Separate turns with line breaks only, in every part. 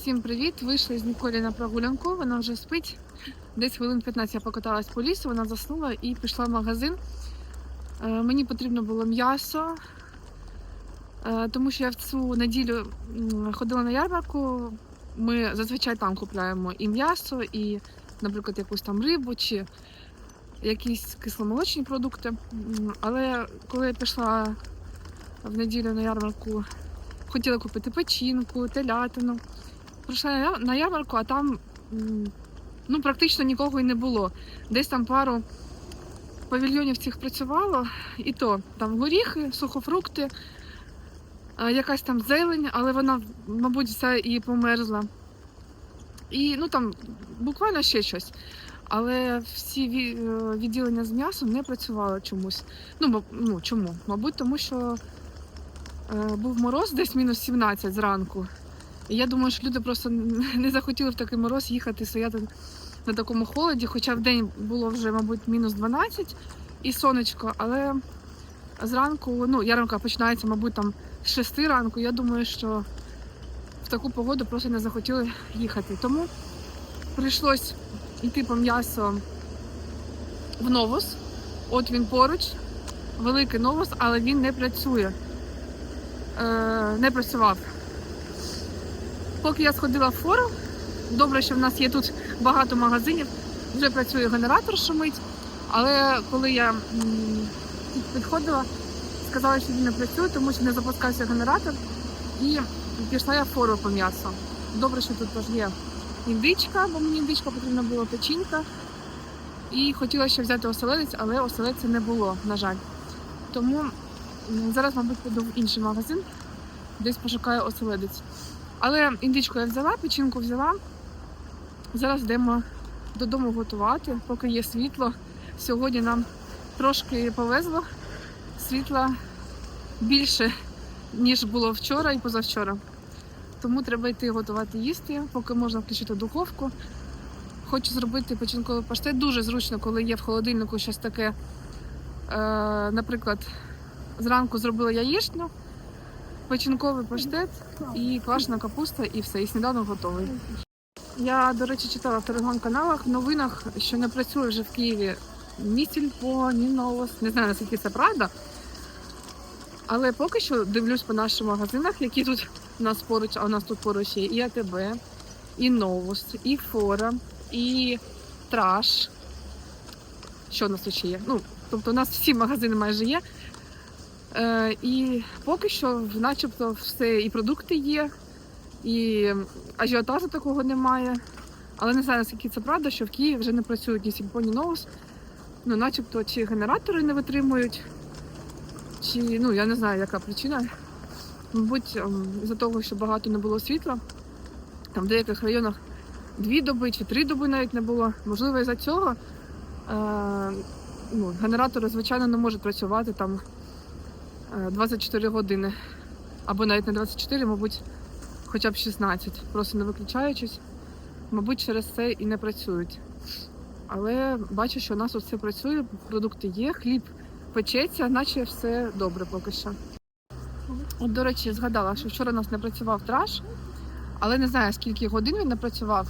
Всім привіт! Вийшли з Ніколі на прогулянку. Вона вже спить. Десь хвилин 15 я покаталась по лісу, вона заснула і пішла в магазин. Е, Мені потрібно було м'ясо, е, тому що я в цю неділю ходила на ярмарку. Ми зазвичай там купляємо і м'ясо, і, наприклад, якусь там рибу чи якісь кисломолочні продукти. Але коли я пішла в неділю на ярмарку, хотіла купити печінку, телятину. Прийшла на ярмарку, а там ну, практично нікого і не було. Десь там пару павільйонів цих працювало, і то там горіхи, сухофрукти, якась там зелень, але вона, мабуть, вся і померзла. І ну там буквально ще щось. Але всі е, відділення з м'ясом не працювали чомусь. Ну, ну чому? Мабуть, тому що е, був мороз десь мінус 17 зранку. І я думаю, що люди просто не захотіли в такий мороз їхати стояти на такому холоді, хоча в день було вже, мабуть, мінус 12 і сонечко, але зранку, ну, ярмарка починається, мабуть, там з 6 ранку. Я думаю, що в таку погоду просто не захотіли їхати. Тому прийшлось йти по м'ясо в Новус. От він поруч, великий Новус, але він не працює. Е, не працював. Поки я сходила в форум, добре, що в нас є тут багато магазинів, вже працює генератор, шумить. Але коли я підходила, сказали, що він не працює, тому що не запускався генератор. І пішла я в фору по м'ясу. Добре, що тут теж є індичка, бо мені індичка потрібна була печінка. І хотіла ще взяти оселедець, але оселедця не було, на жаль. Тому зараз, мабуть, піду в інший магазин, десь пошукаю оселедець. Але індичку я взяла, печінку взяла. Зараз йдемо додому готувати, поки є світло. Сьогодні нам трошки повезло. Світла більше, ніж було вчора і позавчора. Тому треба йти готувати їсти, поки можна включити духовку. Хочу зробити печінковий паштет. Дуже зручно, коли є в холодильнику щось таке. Е, наприклад, зранку зробила яєчню, печінковий паштет і квашена капуста, і все, і сніданок готовий. Я, до речі, читала в телеграм-каналах в новинах, що не працює вже в Києві ні сільпо, ні новос. Не знаю, наскільки це правда. Але поки що дивлюсь по наших магазинах, які тут у нас поруч, а у нас тут поруч є і АТБ, і Новус, і Фора, і Траш. Що у нас тут ще є? Ну, тобто у нас всі магазини майже є. Е, і поки що, начебто, все і продукти є, і ажіотажу такого немає. Але не знаю, наскільки це правда, що в Києві вже не працюють ні Сільпо, ні Новус. Ну, начебто, чи генератори не витримують, чи ну я не знаю, яка причина. Мабуть, ем, з-за того, що багато не було світла. Там в деяких районах дві доби чи три доби навіть не було. Можливо, із-за цього е, ну, генератори, звичайно, не можуть працювати там 24 години. Або навіть не 24, мабуть, хоча б 16, просто не виключаючись. Мабуть, через це і не працюють. Але бачу, що у нас все працює, продукти є, хліб печеться, наче все добре поки що. От, до речі, згадала, що вчора у нас не працював траш, але не знаю, скільки годин він не працював.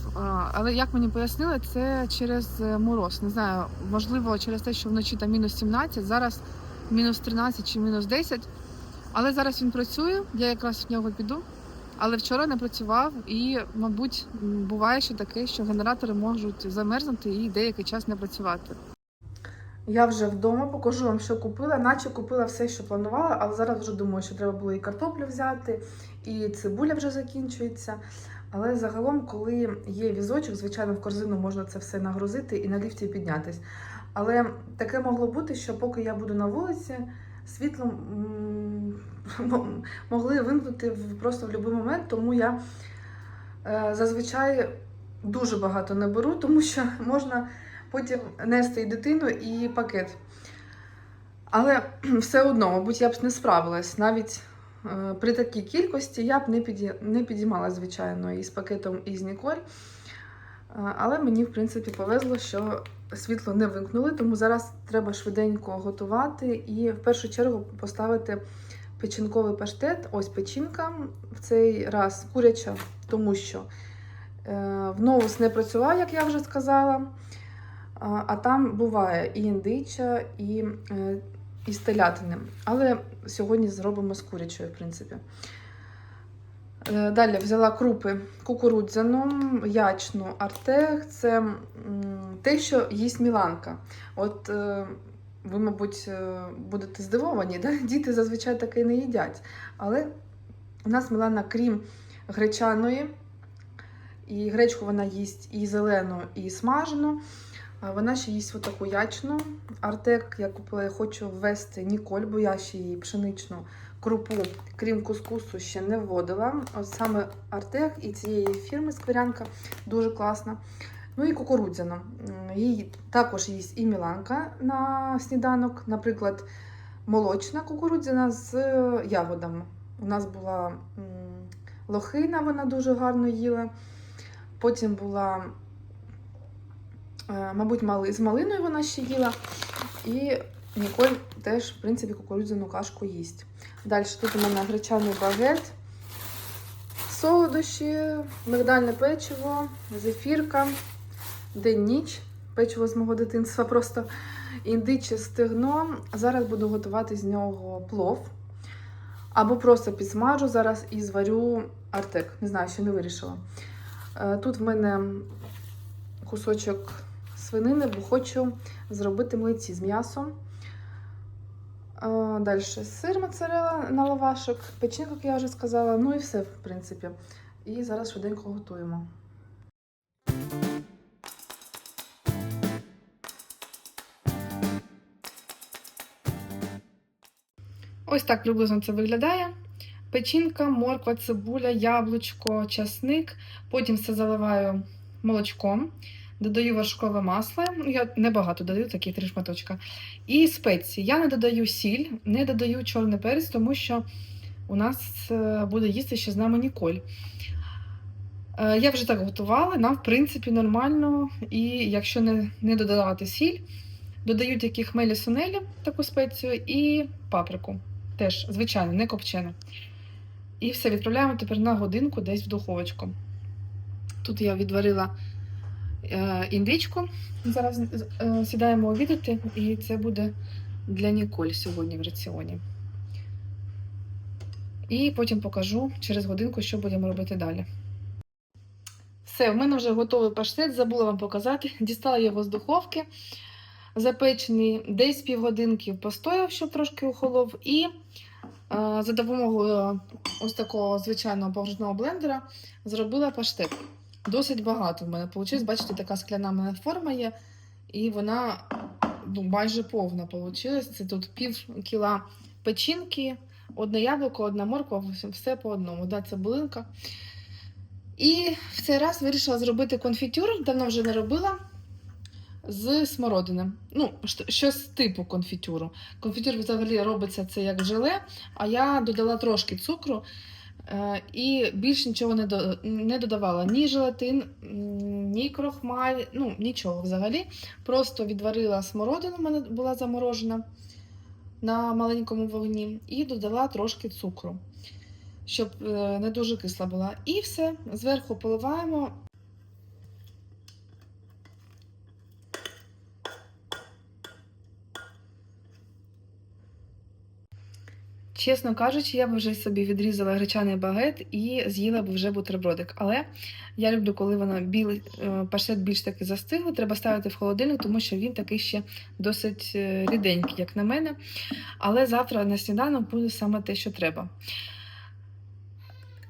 Але як мені пояснили, це через е, мороз. Не знаю, можливо, через те, що вночі там мінус 17, зараз мінус 13 чи мінус 10. Але зараз він працює, я якраз в нього піду. Але вчора не працював і, мабуть, буває ще таке, що генератори можуть замерзнути і деякий час не працювати. Я вже вдома покажу вам, що купила, наче купила все, що планувала, але зараз вже думаю, що треба було і картоплю взяти, і цибуля вже закінчується. Але загалом, коли є візочок, звичайно, в корзину можна це все нагрузити і на ліфті піднятись. Але таке могло бути, що поки я буду на вулиці, світло могли вимкнути просто в будь-який момент, тому я е, зазвичай дуже багато не беру, тому що можна потім нести і дитину, і пакет. Але все одно, мабуть, я б не справилась. Навіть е, при такій кількості я б не, підіймала, звичайно, і з пакетом, і з Ніколь. Але мені, в принципі, повезло, що світло не вимкнули, тому зараз треба швиденько готувати і в першу чергу поставити печінковий паштет. Ось печінка в цей раз куряча, тому що е, в новус не працював, як я вже сказала. А, там буває і індича, і, е, і з телятини. Але сьогодні зробимо з курячою, в принципі. Е, Далі взяла крупи кукурудзяну, ячну, артех. Це те, що їсть Міланка. От е, ви, мабуть, е, будете здивовані, да? діти зазвичай таке не їдять. Але у нас Мілана, крім гречаної, і гречку вона їсть і зелену, і смажену. Вона ще їсть отаку ячну артек. Я купила, я хочу ввести Ніколь, бо я ще її пшеничну крупу, крім кускусу, ще не вводила. От саме артек і цієї фірми Скверянка дуже класна. Ну і кукурудзяна. Її також їсть і Міланка на сніданок, наприклад, молочна кукурудзяна з е, ягодами. У нас була лохина, вона дуже гарно їла. Потім була, е, мабуть, мали, з малиною вона ще їла. І Ніколь теж, в принципі, кукурудзяну кашку їсть. Далі тут у мене гречаний багет, солодощі, мигдальне печиво, зефірка, день-ніч, печиво з мого дитинства просто індиче стегно. Зараз буду готувати з нього плов. Або просто підсмажу зараз і зварю артек. Не знаю, ще не вирішила. Е, Тут в мене кусочок свинини, бо хочу зробити млиці з м'ясом. Далі сир моцарелла на лавашок, печінка, як я вже сказала, ну і все, в принципі. І зараз швиденько готуємо. Ось так приблизно це виглядає. Печінка, морква, цибуля, яблучко, часник. Потім все заливаю молочком. Додаю вершкове масло. Я небагато додаю, такі три шматочка. І спеції. Я не додаю сіль, не додаю чорний перець, тому що у нас е, буде їсти ще з нами Ніколь. Е, Я вже так готувала, нам, в принципі, нормально. І якщо не, не додавати сіль, додаю тільки хмелі сунелі, таку спецію, і паприку. Теж, звичайно, не копчене. І все, відправляємо тепер на годинку десь в духовочку. Тут я відварила індичку. Зараз е, сідаємо обідати, і це буде для Ніколь сьогодні в раціоні. І потім покажу через годинку, що будемо робити далі. Все, в мене вже готовий паштет, забула вам показати. Дістала його з духовки. Запечений десь півгодинки постояв, щоб трошки охолов. І е, за допомогою ось такого звичайного погружного блендера зробила паштет. Досить багато в мене вийшло. Бачите, така скляна в мене форма є, і вона ну, майже повна вийшла. Це тут пів кіла печінки, одне яблуко, одна морква, все по одному. Да, цибулинка. І в цей раз вирішила зробити конфітюр, давно вже не робила. З смородини. Ну, щось типу конфітюру. Конфітюр взагалі робиться це як желе, а я додала трошки цукру і більш нічого не, до, не додавала. Ні желатин, ні крохмаль, ну нічого взагалі. Просто відварила смородину, в мене була заморожена на маленькому вогні, і додала трошки цукру, щоб е, не дуже кисла була. І все, зверху поливаємо. Чесно кажучи, я б вже собі відрізала гречаний багет і з'їла б вже бутербродик. Але я люблю, коли вона білий е, паштет більш таки застиглий, треба ставити в холодильник, тому що він такий ще досить е, ріденький, як на мене. Але завтра на сніданок буде саме те, що треба.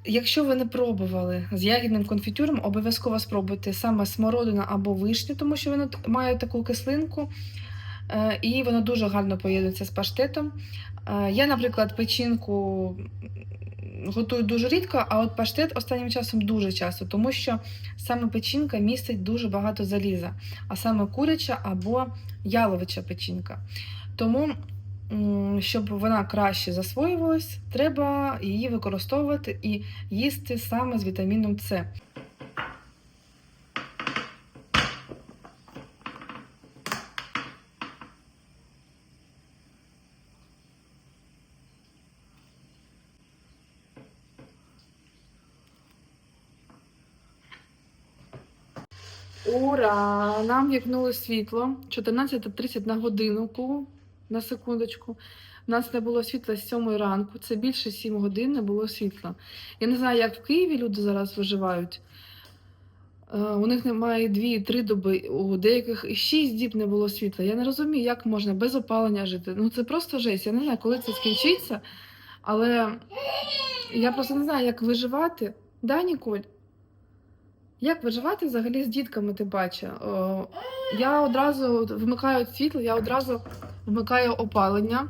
Якщо ви не пробували з ягідним конфітюром, обов'язково спробуйте саме смородина або вишню, тому що воно має таку кислинку. Е, І воно дуже гарно поєднується з паштетом. Е, Я, наприклад, печінку готую дуже рідко, а от паштет останнім часом дуже часто, тому що саме печінка містить дуже багато заліза, а саме куряча або яловича печінка. Тому, щоб вона краще засвоювалась, треба її використовувати і їсти саме з вітаміном С. Ура! Нам світло 14.30 на годинку, на секундочку. У нас не було світла з 7 ранку. Це більше 7 годин не було світла. Я не знаю, як в Києві люди зараз виживають. Е, У них немає 2-3 доби, у деяких і 6 діб не було світла. Я не розумію, як можна без опалення жити. Ну це просто жесть. Я не знаю, коли це скінчиться. Але я просто не знаю, як виживати. Да, Ніколь? Як виживати взагалі з дітками, ти бачиш? Я одразу вмикаю світло, я одразу вмикаю опалення.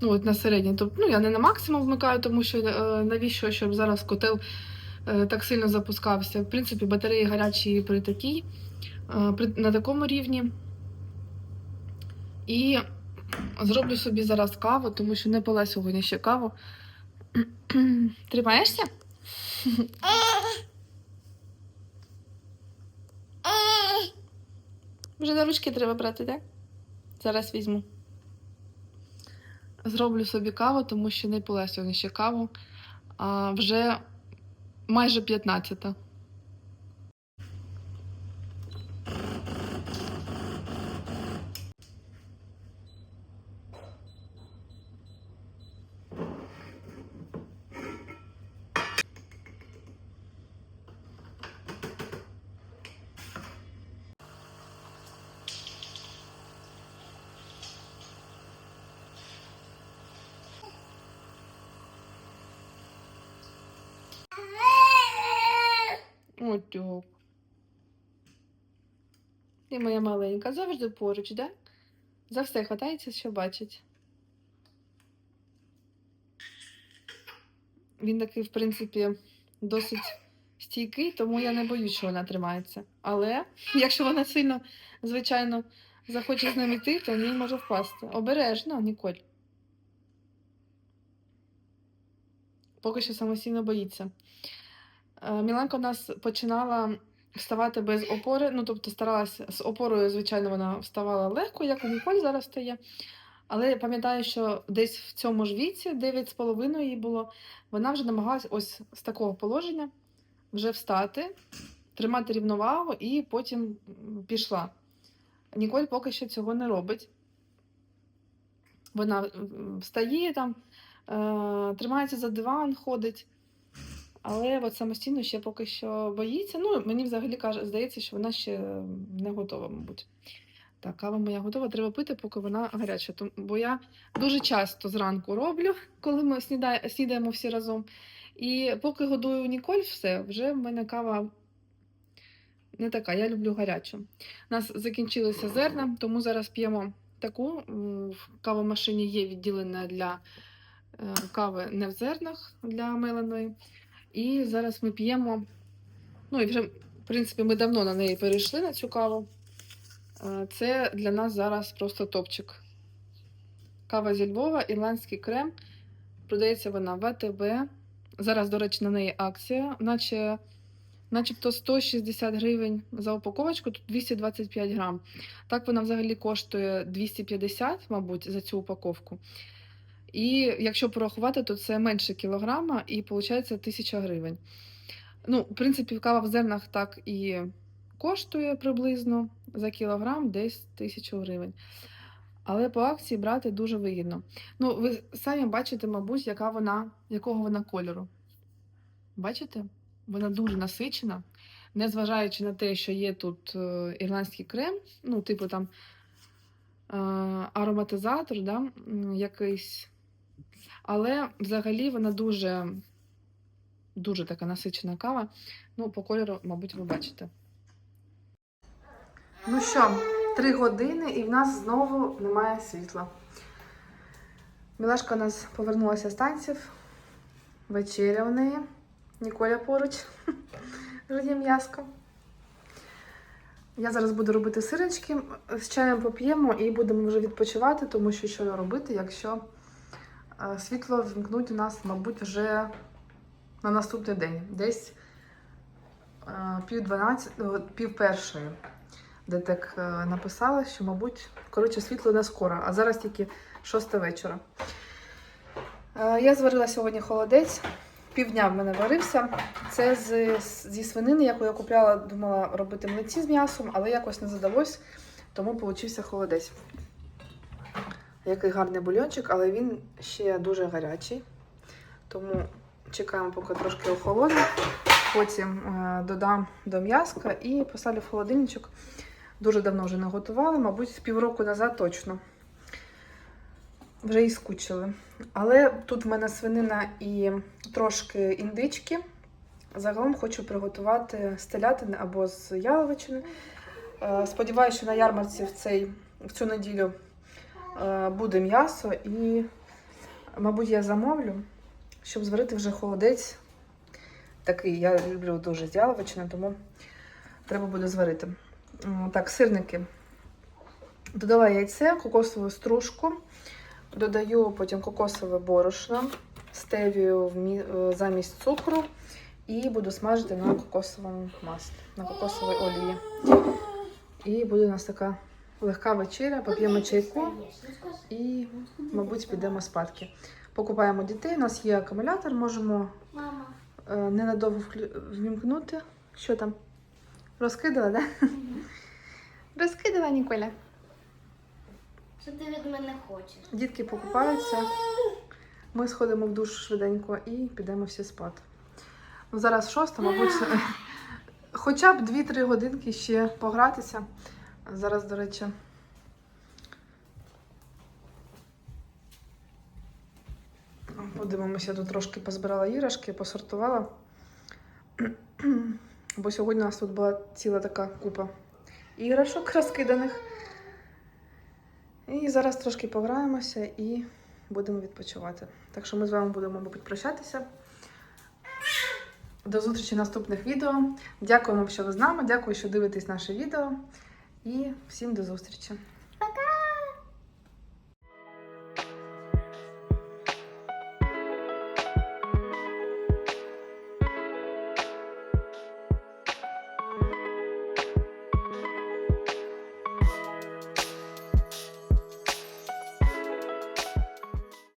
Ну, от на середнє. Тобто, ну, я не на максимум вмикаю, тому що е, навіщо, щоб зараз котел е, так сильно запускався. В принципі, батареї гарячі при такій, е, при, на такому рівні. І зроблю собі зараз каву, тому що не пила сьогодні ще каву. Тримаєшся? Вже на ручки треба брати, так? Зараз візьму. Зроблю собі каву, тому що не пила сьогодні ще каву. А вже майже 15. Отюк. Ти моя маленька, завжди поруч, да? За все хватається, що бачить. Він такий, в принципі, досить стійкий, тому я не боюсь, що вона тримається. Але якщо вона сильно, звичайно, захоче з ним йти, то він може впасти. Обережно, Ніколь. Поки що самостійно боїться. Е, Міланка у нас починала вставати без опори, ну тобто старалася з опорою, звичайно, вона вставала легко, як у Ніколь зараз стає. Але я пам'ятаю, що десь в цьому ж віці, 9,5 їй було, вона вже намагалась ось з такого положення вже встати, тримати рівновагу і потім пішла. Ніколь поки що цього не робить. Вона встає там, тримається за диван, ходить. Але от самостійно ще поки що боїться. Ну, мені взагалі каже, здається, що вона ще не готова, мабуть. Так, кава моя готова, треба пити, поки вона гаряча. Бо я дуже часто зранку роблю, коли ми снідає, снідаємо всі разом. І поки годую Ніколь, все, вже в мене кава не така. Я люблю гарячу. У нас закінчилися зерна, тому зараз п'ємо таку. В кавомашині є відділення для е, кави не в зернах для меленої. І зараз ми п'ємо. Ну і вже, в принципі, ми давно на неї перейшли на цю каву. Е, Це для нас зараз просто топчик. Кава зі Львова, ірландський крем. Продається вона в АТБ. Зараз, до речі, на неї акція, наче, начебто 160 гривень за упаковочку, тут 225 грам. Так вона взагалі коштує 250, мабуть, за цю упаковку. І якщо порахувати, то це менше кілограма і виходить 1000 гривень. Ну, в принципі, кава в зернах так і коштує приблизно за кілограм десь 1000 гривень. Але по акції брати дуже вигідно. Ну, ви самі бачите, мабуть, яка вона, якого вона кольору. Бачите? Вона дуже насичена, незважаючи на те, що є тут е, ірландський крем, ну, типу там е, ароматизатор, да, якийсь. Але взагалі вона дуже, дуже така насичена кава. Ну, по кольору, мабуть, ви бачите.
Ну що, три години і в нас знову немає світла. Мілашка у нас повернулася з танців. Вечеря у неї. Ніколя поруч. Жує м'яско. Я зараз буду робити сирочки. З чаєм поп'ємо і будемо вже відпочивати, тому що що робити, якщо світло вмкнуть у нас, мабуть, вже на наступний день. Десь пів дванадцять, пів першої де так е, написала, що, мабуть, коротше, світло не скоро, а зараз тільки шоста вечора. Е, Я зварила сьогодні холодець,
півдня в мене варився. Це з, зі свинини, яку я купляла, думала робити млинці з м'ясом, але якось не задалось, тому получився холодець. Який гарний бульончик, але він ще дуже гарячий. Тому чекаємо, поки трошки охолоне. Потім е, додам до м'яска і поставлю в холодильничок. Дуже давно вже не готувала, мабуть, півроку назад точно. Вже і скучили. Але тут в мене свинина і трошки індички. Загалом хочу приготувати з телятини або з яловичини. Е, Сподіваюся, що на ярмарці в, цей, в цю неділю буде м'ясо і, мабуть, я замовлю, щоб зварити вже холодець. Такий, я люблю дуже з яловичини, тому треба буде зварити. Так, сирники. Додала яйце, кокосову стружку. Додаю потім кокосове борошно, стевію е, замість цукру і буду смажити на кокосовому маслі, на кокосовій олії. І буде у нас така легка вечеря, поп'ємо чайку і, мабуть, підемо спадки. Покупаємо дітей, у нас є акумулятор, можемо
Мама,
е, ненадовго ввімкнути. Що там? Розкидала, так? Да? Розкидала Ніколя.
що ти від мене хочеш?
Дітки покупаються. Ми сходимо в душ швиденько і підемо всі спати. Ну, зараз шоста, мабуть, хоча б 2-3 годинки ще погратися. Зараз, до речі. Подивимося, тут трошки позбирала іграшки, посортувала. Бо сьогодні у нас тут була ціла така купа іграшок розкиданих. І зараз трошки пограємося і будемо відпочивати. Так що ми з вами будемо, мабуть, прощатися. До зустрічі в наступних відео. Дякуємо, що ви з нами. Дякую, що дивитесь наше відео. І всім до зустрічі!